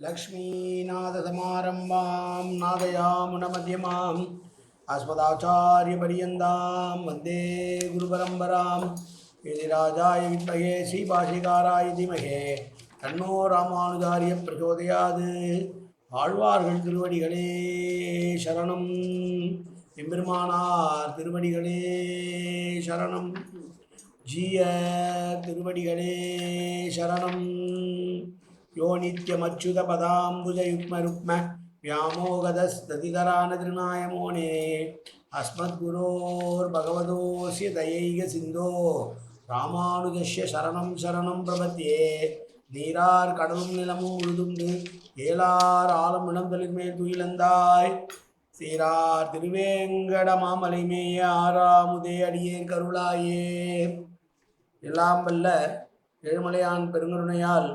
லக்ஷ்மீநாதசமாரம்பாம் நாதயாமுனமதியமாம் அஸ்மதாச்சாரியபரியந்தாம் வந்தே குருபரம்பராம். இது ராஜாய வித்மகே ஸ்ரீபாஷிகாராய தீமகே. தன்னோ ராமானுதாரிய பிரச்சோதையாது. ஆழ்வார்கள் திருவடிகளே சரணம். எம்பெருமானார் திருவடிகளே சரணம். ஜீய திருவடிகளே சரணம். யோ நித்யமச்சுத பதாம்புஜ யுக்ம ருக்ம व्यामोगदस्ततितरान திருநாயமோனே அஸ்மத்குரோர் பகவதோஸ்ய தயைக சிந்தோ ராமானுஜஸ்ய சரணம் சரணம் பிரபத்தியே நீரார் கடலும் நிலமும் உழுதுண்டு ஏலார் ஆலம் இளந்தலின் மேல் துயிலந்தாய் சீரார் திருவேங்கட மாமலை மேய ஆறாமுதே அடியேன் கருளாயே எல்லாம் வல்ல ஏழுமலையான் பெருங்கருணையால்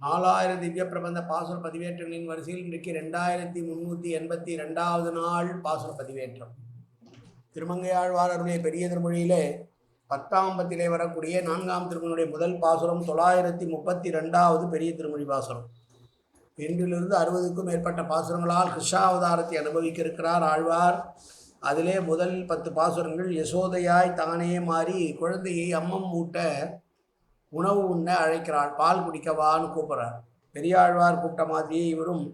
நாலாயிரம் திவ்ய பிரபந்த பாசுர பதிவேற்றங்களின் வரிசையில் இன்றைக்கு ரெண்டாயிரத்தி முந்நூற்றி எண்பத்தி ரெண்டாவது நாள் பாசுர பதிவேற்றம். திருமங்கையாழ்வாரருடைய பெரிய திருமொழியிலே பத்தாம் பத்திலே வரக்கூடிய நான்காம் திருமணியுடைய முதல் பாசுரம் தொள்ளாயிரத்தி முப்பத்தி ரெண்டாவது பெரிய திருமொழி பாசுரம். இன்றிலிருந்து அறுபதுக்கும் மேற்பட்ட பாசுரங்களால் கிருஷ்ணாவதாரத்தை அனுபவிக்க இருக்கிறார் ஆழ்வார். அதிலே முதல் பத்து பாசுரங்கள் யசோதையாய் தானே மாறி குழந்தையை அம்மம் மூட்ட உணவு உண்ண அழைக்கிறாள் பால் குடிக்கவான்னு கூப்பிட்றார். பெரியாழ்வார் கூப்பிட்ட மாதிரியே இவரும்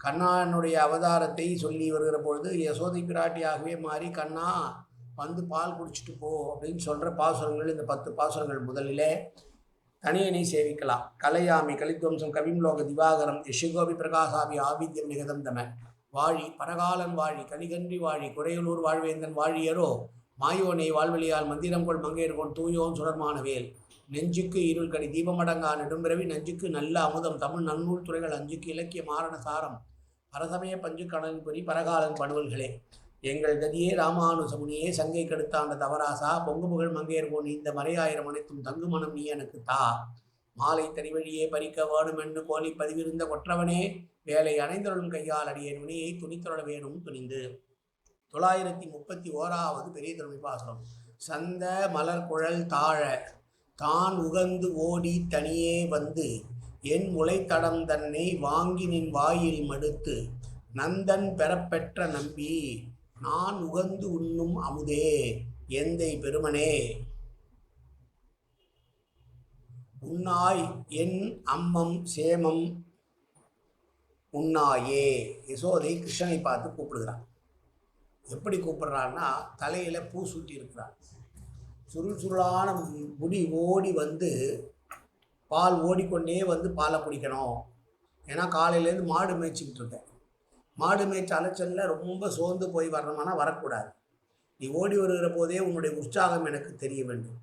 கண்ணானுடைய அவதாரத்தை சொல்லி வருகிற பொழுது யசோதை பிராட்டியாகவே மாறி கண்ணா வந்து பால் குடிச்சிட்டு போ அப்படின்னு சொல்கிற பாசுரங்கள் இந்த பத்து பாசுரங்கள் முதலிலே தனியனை சேவிக்கலாம். கலையாமி கலித்வம்சம் கவிம்லோக திவாகரம் யசுகோபி பிரகாசாமி ஆவித்யம் நிகதம் வாழி பரகாலன் வாழி கலிகன்றி வாழி குறையலூர் வாழ்வேந்தன் வாழியரோ மாயோனை வாழ்வெளியால் மந்திரம் கொள் மங்கையர்கொள் தூயோன் சுடர்மானவேல் நெஞ்சுக்கு இருள் கடி தீபமடங்கா நெடும்பிறவி நெஞ்சுக்கு நல்ல அமுதம். தமிழ் நன்னூல் துறைகள் அஞ்சுக்கு இலக்கிய மாரண சாரம். பரசமய பஞ்சு கடலின் பொறி பரகாலன் படுவல்களே. எங்கள் கதியே ராமானுசமுனியே சங்கை கெடுத்தாண்ட தவராசா பொங்கு புகழ் மங்கையர்கோன் இந்த மறையாயிரம் அனைத்தும் தங்கு மனம் நீ எனக்கு தா. மாலை தறிவழியே பறிக்க வேணும் என்று கோலி பதிவிருந்த கொற்றவனே வேலை அணைந்தருளும் கையால் அடியேன் வினையை துணித்தொழ வேணும் துணிந்து. தொள்ளாயிரத்தி முப்பத்தி ஓராவது பெரிய தலைமை பாசுரம். சந்த மலர் குழல் தாழ. தான் உகந்து ஓடி தனியே வந்து என் முளைத்தடம் தன்னை வாங்கி நின் வாயில் மடுத்து நந்தன் பெறப்பெற்ற நம்பி நான் உகந்து உண்ணும் அமுதே எந்தை பெருமனே? உன்னாய் என் அம்மம் சேமம் உன்னாயே. யசோதை கிருஷ்ணனை பார்த்து கூப்பிடுகிறான். எப்படி கூப்பிடுறான்னா தலையில் பூ சூட்டி இருக்கிறான். சுருள் சுருளான முடி ஓடி வந்து பால் ஓடிக்கொண்டே வந்து பாலை குடிக்கணும். ஏன்னா காலையிலேருந்து மாடு மேய்ச்சிக்கிட்டு இருக்கேன். மாடு மேய்ச்ச அலைச்சலில் ரொம்ப சோர்ந்து போய் வரணுமானா வரக்கூடாது. நீ ஓடி வருகிற போதே உன்னுடைய உற்சாகம் எனக்கு தெரிய வேண்டும்.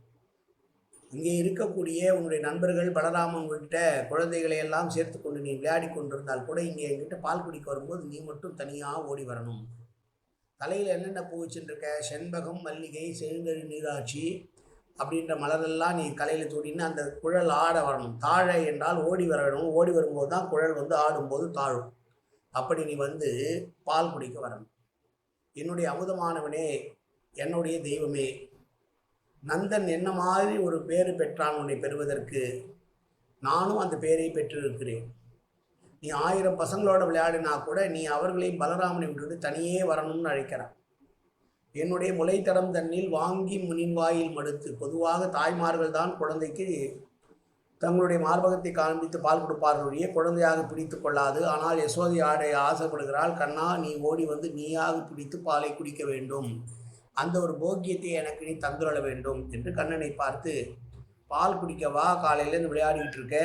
இங்கே இருக்கக்கூடிய உன்னுடைய நண்பர்கள் பலராமன் உங்கள்கிட்ட குழந்தைகளை எல்லாம் சேர்த்து கொண்டு நீ விளையாடி கொண்டிருந்தால் கூட இங்கே என்கிட்ட பால் குடிக்க வரும்போது நீ மட்டும் தனியாக ஓடி வரணும். தலையில் என்னென்ன பூ வச்சுருக்க? செண்பகம் மல்லிகை செழுங்கழி நீராட்சி அப்படின்ற மலரெல்லாம் நீ தலையில் தூடின்னு அந்த குழல் ஆட வரணும். தாழ என்றால் ஓடி வர வேணும் ஓடி வரும்போது தான் குழல் வந்து ஆடும்போது தாழும். அப்படி நீ வந்து பால் குடிக்க வரணும். என்னுடைய அமுதமானவனே என்னுடைய தெய்வமே நந்தன் என்ன மாதிரி ஒரு பேர் பெற்றான் உன்னை பெறுவதற்கு? நானும் அந்த பேரை பெற்றிருக்கிறேன். நீ ஆயிரம் பசங்களோட விளையாடினா கூட நீ அவர்களையும் பலராமனை விட்டுட்டு தனியே வரணும்னு அழைக்கிறான். என்னுடைய முளைத்தடம் தண்ணில் வாங்கி முனின் வாயில் மடுத்து பொதுவாக தாய்மார்கள் தான் குழந்தைக்கு தங்களுடைய மார்பகத்தை காண்பித்து பால் கொடுப்பார்களுடைய குழந்தையாக பிடித்து கொள்ளாது. ஆனால் யசோதி ஆடை ஆசைப்படுகிறாள் கண்ணா நீ ஓடி வந்து நீயாக பிடித்து பாலை குடிக்க வேண்டும். அந்த ஒரு போக்கியத்தை எனக்கு நீ தந்துள்ள வேண்டும் என்று கண்ணனை பார்த்து பால் குடிக்க வா காலையிலேருந்து விளையாடிக்கிட்டு இருக்க.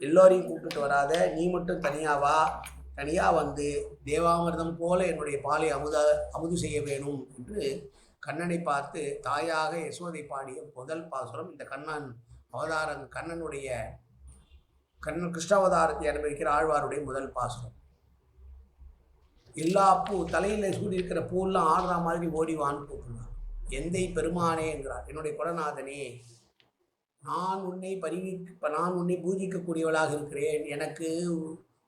எல்லோரையும் கூப்பிட்டுட்டு வராத நீ மட்டும் தனியாக வா. தனியாக வந்து தேவாமிர்தம் போல என்னுடைய பாலை அமுத அமுது செய்ய வேணும் என்று கண்ணனை பார்த்து தாயாக யசோதை பாடிய முதல் பாசுரம் இந்த கண்ணன் அவதாரம் கண்ணனுடைய கண்ணன் கிருஷ்ணாவதாரத்தை அனுபவிக்கிற ஆழ்வாருடைய முதல் பாசுரம். எல்லா பூ தலையில் சூடியிருக்கிற பூவெல்லாம் ஆடுற மாதிரி ஓடிவான்னு கூப்பிடுறான். எந்தை பெருமானே என்கிறார். என்னுடைய குலநாதனே நான் உன்னை பரிவி நான் உன்னை பூஜிக்கக்கூடியவளாக இருக்கிறேன். எனக்கு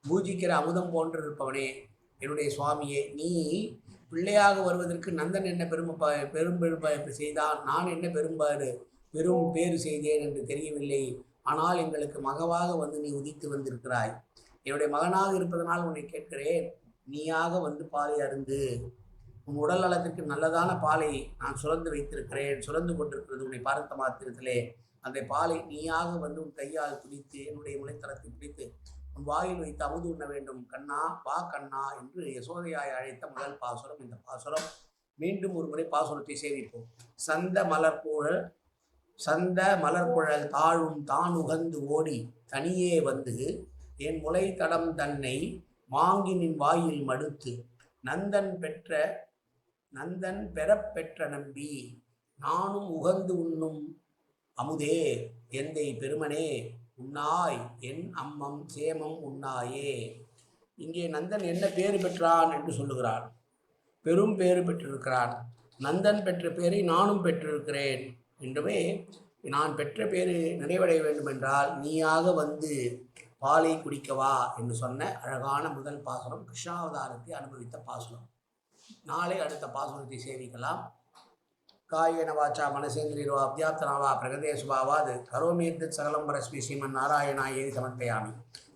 பூஜிக்கிற அமுதம் போன்று இருப்பவனே என்னுடைய சுவாமியே நீ பிள்ளையாக வருவதற்கு நந்தன் என்ன பெருமை ப- பெரும் செய்தான்? நான் என்ன பெரும்பாடு பெரும் பேறு செய்தேன் என்று தெரியவில்லை. ஆனால் எங்களுக்கு மகவாக வந்து நீ உதித்து வந்திருக்கிறாய். என்னுடைய மகனாக இருப்பதனால் உன்னை கேட்கிறேன். நீயாக வந்து பாலை அருந்து உன் உடல் நலத்திற்கு நல்லதான பாலை நான் சுரந்து வைத்திருக்கிறேன். சுரந்து கொண்டிருக்கிறது உன்னை பார்த்த மாத்திரத்திலே அந்த பாலை நீயாக வந்து உன் கையால் குடித்து என்னுடைய முளைத்தளத்தை பிடித்து உன் வாயில் வைத்து அமுது உண்ண வேண்டும். கண்ணா வா கண்ணா என்று யசோதையாய் அழைத்த முதல் பாசுரம் இந்த பாசுரம். மீண்டும் ஒரு முறை பாசுரத்தை சேவிப்போம். சந்த மலர்கூழல் சந்த மலர்குழல் தாழும் தான் உகந்து ஓடி தனியே வந்து என் முளை தடம் தன்னை மாங்கினின் வாயில் மடுத்து நந்தன் பெற்ற நந்தன் பெறப்பெற்ற நம்பி நானும் உகந்து உண்ணும் அமுதே எந்தை பெருமனே உண்ணாய் என் அம்மம் சேமம் உண்ணாயே இங்கே நந்தன் என்ன பேறு பெற்றான் என்று சொல்லுகிறான். பெரும் பேறு பெற்றிருக்கிறான். நந்தன் பெற்ற பேரை நானும் பெற்றிருக்கிறேன். என்றுமே நான் பெற்ற பேரு நிறைவடைய வேண்டுமென்றால் நீயாக வந்து பாலை குடிக்கவா என்று சொன்ன அழகான முதல் பாசுரம் கிருஷ்ணாவதாரத்தை அனுபவித்த பாசுரம். நாளை அடுத்த பாசுரத்தை சேவிக்கலாம். காயேன வாச்சா மனசேந்திரியோ அத்தியாப்தனாவா பிரகதே சுபாவாது கரோமேத்து சகலம் பரஸ்மி ஸ்ரீமன் ஏதி சமர்ப்பயாமி.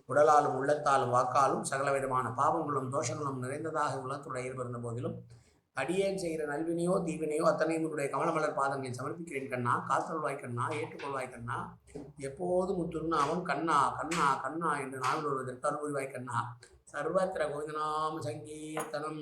உடலாலும் உள்ளத்தாலும் வாக்காலும் சகல விதமான பாவங்களும் தோஷங்களும் நிறைந்ததாக உள்ளத்துடைய இருந்த போதிலும் அடியேன் செய்கிற நல்வினையோ தீவினையோ அத்தனையும் உன்னுடைய கமலமலர் பாதங்களில் சமர்ப்பிக்கிறேன் கண்ணா காத்தல்வாய் கண்ணா ஏற்றுக்கொள்வாய் கண்ணா எப்போதும் முத்துருநாமம் கண்ணா கண்ணா கண்ணா என்று நாள் வருவதற்கு அருள்வாய் கண்ணா. சர்வத்திர கோவிந்தநாம சங்கீர்த்தனம்.